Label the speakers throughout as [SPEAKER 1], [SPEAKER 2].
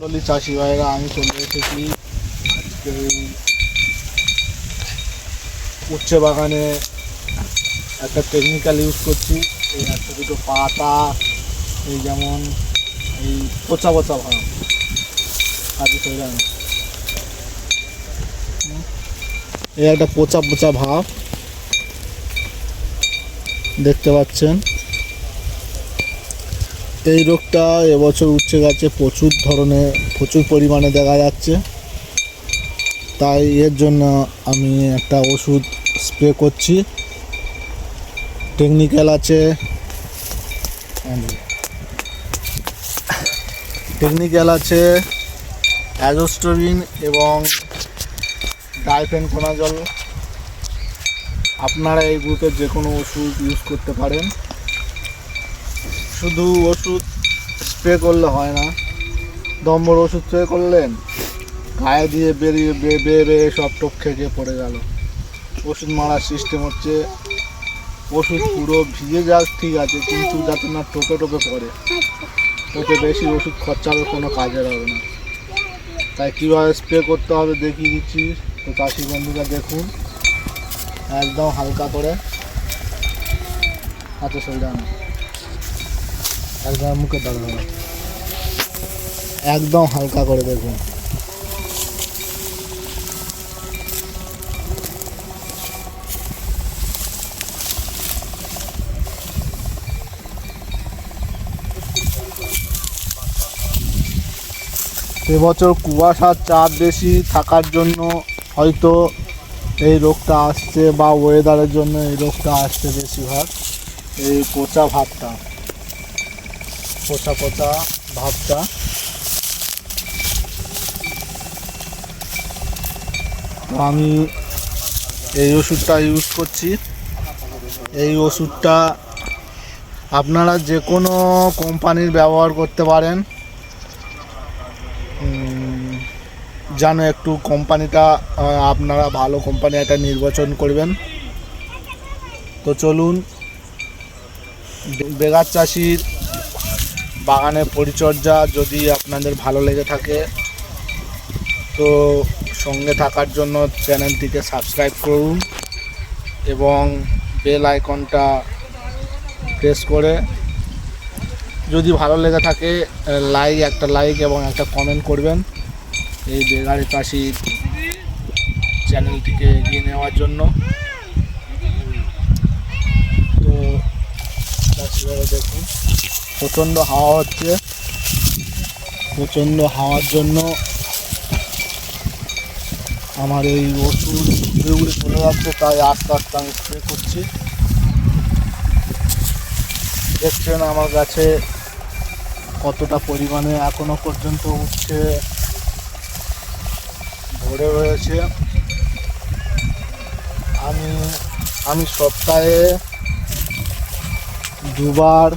[SPEAKER 1] মন্ডলী চাষি ভাইরা, আমি চলে এসেছি। আজকে উচ্ছে বাগানে একটা টেকনিক্যাল ইউজ করছি। এই একটা দুটো পাতা, এই যেমন এই পচা পচা ভাব। আদি সইলাম এই একটা পচা পচা ভাব। দেখতে পাচ্ছেন। এই রোগটা এবছর উচ্ছে গাছে প্রচুর ধরনের, প্রচুর পরিমাণে দেখা যাচ্ছে। তাই এর জন্য আমি একটা ওষুধ স্প্রে করছি। টেকনিক্যাল আছে। টেকনিক্যাল আছে অ্যাজোস্টোবিন এবং ডাইফেন কোনাজল আপনারা এই গ্রুপের যে কোনো ওষুধ ইউজ করতে পারেন। শুধু ওষুধ স্প্রে করলে হয় না দম্বর ওষুধ স্প্রে করলেন, গায়ে দিয়ে বেরিয়ে বে- বেয়ে বেয়ে সব টপ খেয়ে পড়ে গেল। ওষুধ মারার সিস্টেম হচ্ছে, ওষুধ পুরো ভিজে যাক, ঠিক আছে, কিন্তু যাতে না টোপে টোপে পড়ে। ওতে বেশি ওষুধ খরচা হবে কোনো কাজের হবে না। তাই কীভাবে স্প্রে করতে হবে দেখিয়ে দিচ্ছি, তো চাষি বন্ধুরা দেখুন, একদম হালকা করে আচ্ছা শরীরটা আনো। একদম মুখে দাঁড়া দাঁড়া একদম হালকা করে দেখুন। এবছর কুয়াশার চাপ বেশি থাকার জন্য হয়তো এই রোগটা আসছে বা ওয়েদারের জন্য এই রোগটা আসছে বেশিরভাগ, এই পচা ভাবটা। পচা পচা ভাবটা। আমি এই ওষুধটা ইউজ করছি। এই ওষুধটা আপনারা যে কোনো কোম্পানির ব্যবহার করতে পারেন। যেন একটু কোম্পানিটা আপনারা ভালো কোম্পানি একটা নির্বাচন করবেন। তো চলুন বেগার চাষির বাগানের পরিচর্যা যদি আপনাদের ভালো লেগে থাকে, তো সঙ্গে থাকার জন্য চ্যানেলটিকে সাবস্ক্রাইব করুন এবং বেল আইকনটা প্রেস করে। যদি ভালো লেগে থাকে, লাইক, একটা লাইক এবং একটা কমেন্ট করবেন এই বেগারি চাষির চ্যানেলটিকে এগিয়ে নেওয়ার জন্য। তো দেখুন। প্রচণ্ড হাওয়া হচ্ছে। প্রচণ্ড হাওয়ার জন্য আমার এই ওষুধ চলে যাচ্ছে, তাই আস্তে আস্তে আমি স্প্রে করছি। দেখছেন আমার কাছে কতটা পরিমাণে এখনও পর্যন্ত উঠছে। ভরে রয়েছে। আমি আমি সপ্তাহে দুবার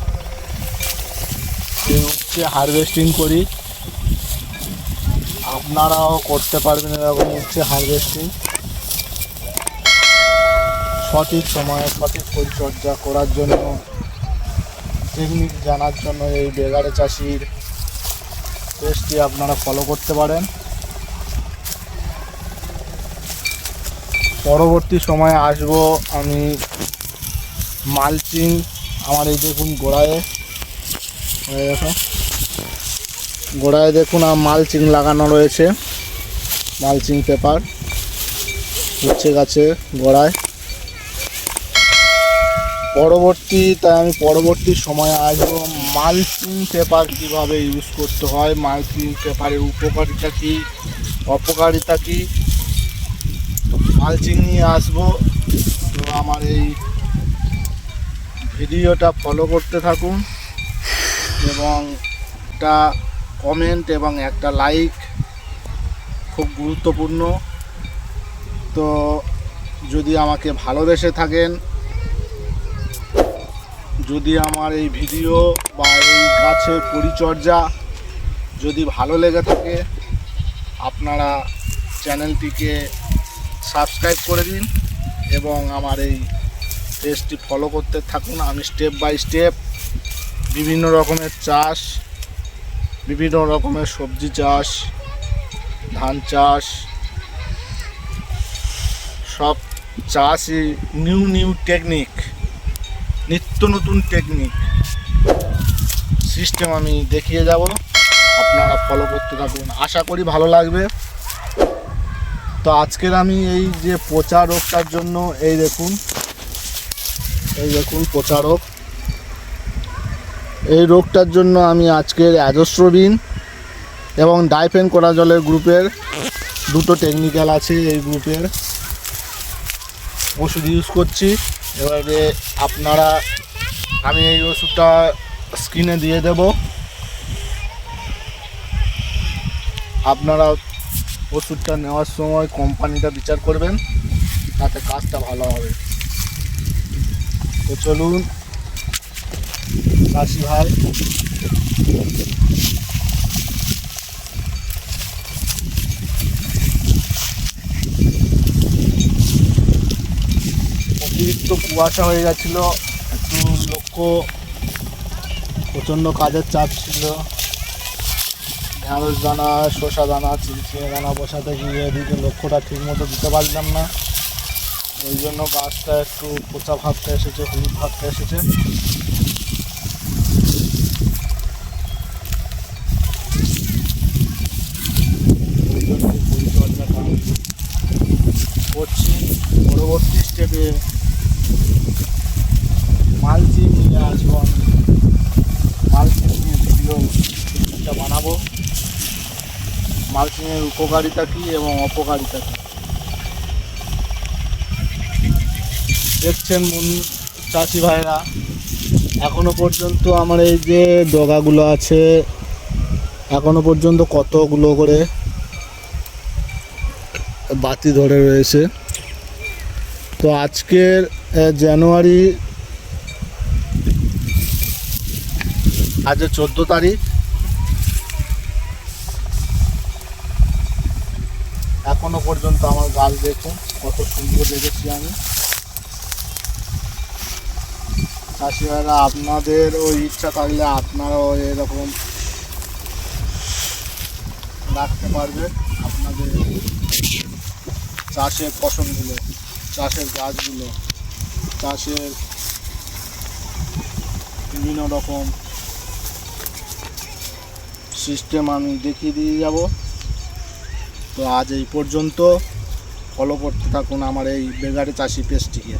[SPEAKER 1] উচ্ছে হারভেস্টিং করি। আপনারাও করতে পারবেন এরকম হচ্ছে হারভেস্টিং সঠিক সময়ে সঠিক পরিচর্যা করার জন্য টেকনিক জানার জন্য এই বেগারে চাষির পেজটি আপনারা ফলো করতে পারেন। পরবর্তী সময়ে আসব আমি মালচিং আমার এই দেখুন গোড়ায়। দেখো গোড়ায় দেখুন মালচিং লাগানো রয়েছে। মালচিং পেপার উচ্ছে গাছে গোড়ায়। পরবর্তী, তাই আমি পরবর্তী সময়ে আসব। মালচিং পেপার কীভাবে ইউজ করতে হয়? মালচিং পেপারের উপকারিতা কী? অপকারিতা কী? মালচিং নিয়ে আসব। তো আমার এই ভিডিওটা ফলো করতে থাকুন। এবং একটা কমেন্ট এবং একটা লাইক খুব গুরুত্বপূর্ণ। তো যদি আমাকে ভালোবেসে থাকেন, যদি আমার এই ভিডিও বা এই গাছের পরিচর্যা যদি ভালো লেগে থাকে, আপনারা চ্যানেলটিকে সাবস্ক্রাইব করে দিন এবং আমার এই পেজটি ফলো করতে থাকুন। আমি স্টেপ বাই স্টেপ বিভিন্ন রকমের চাষ, বিভিন্ন রকমের সবজি চাষ, ধান চাষ, সব চাষই নিউ নিউ টেকনিক নিত্য নতুন টেকনিক সিস্টেম আমি দেখিয়ে যাব। আপনারা ফলো করতে থাকুন। আশা করি ভালো লাগবে। তো আজকের আমি এই যে পচা রোগটার জন্য, এই দেখুন এই দেখুন পচা রোগ। এই রোগটার জন্য আমি আজকের অ্যাজোস্ট্রোবিন এবং ডাইফেন করা জলের গ্রুপের দুটো টেকনিক্যাল আছে এই গ্রুপের। ওষুধ ইউজ করছি। এবারে আপনারা আমি এই ওষুধটা স্ক্রিনে দিয়ে দেব। আপনারা ওষুধটা নেওয়ার সময় কোম্পানিটা বিচার করবেন, তাতে কাজটা ভালো হবে। তো চলুন। চাষি ভাই। অতিরিক্ত কুয়াশা হয়ে গেছিল, একটু লক্ষ্য প্রচণ্ড কাজের চাপ ছিল। ঢ্যাঁড়স দানা, শসা দানা চিলচিনে দানা বসাতে গিয়ে এদিকে লক্ষ্যটা ঠিক মতো দিতে পারলাম না। ওই জন্য গাছটা একটু পচা ভাবটা এসেছে, হলুদ ভাবটা এসেছে ওই জন্য এই পরিচর্যাটা করছি পরবর্তী স্টেপে মালচিং নিয়ে আসব আমি মালচিং নিয়ে ভিডিও একটা বানাবো মালচিংয়ের উপকারিতা কী এবং অপকারিতা কী? দেখছেন চাষি ভাইরা, এখনও পর্যন্ত আমার এই যে ডগাগুলো আছে, এখনও পর্যন্ত কতগুলো করে বাতি ধরে রয়েছে। তো আজকের জানুয়ারি, আজ চোদ্দ তারিখ। এখনও পর্যন্ত আমার গাছ দেখুন, কত সুন্দর দেখেছি আমি। চাষি ভাইরা আপনাদের ওই ইচ্ছা থাকলে আপনারাও এরকম রাখতে পারবে আপনাদের চাষের ফসলগুলো, চাষের গাছগুলো, চাষের বিভিন্ন রকম সিস্টেম আমি দেখিয়ে দিয়ে যাব। তো আজ এই পর্যন্ত ফলো করতে থাকুন আমার এই বেগারে চাষি পেজটিকে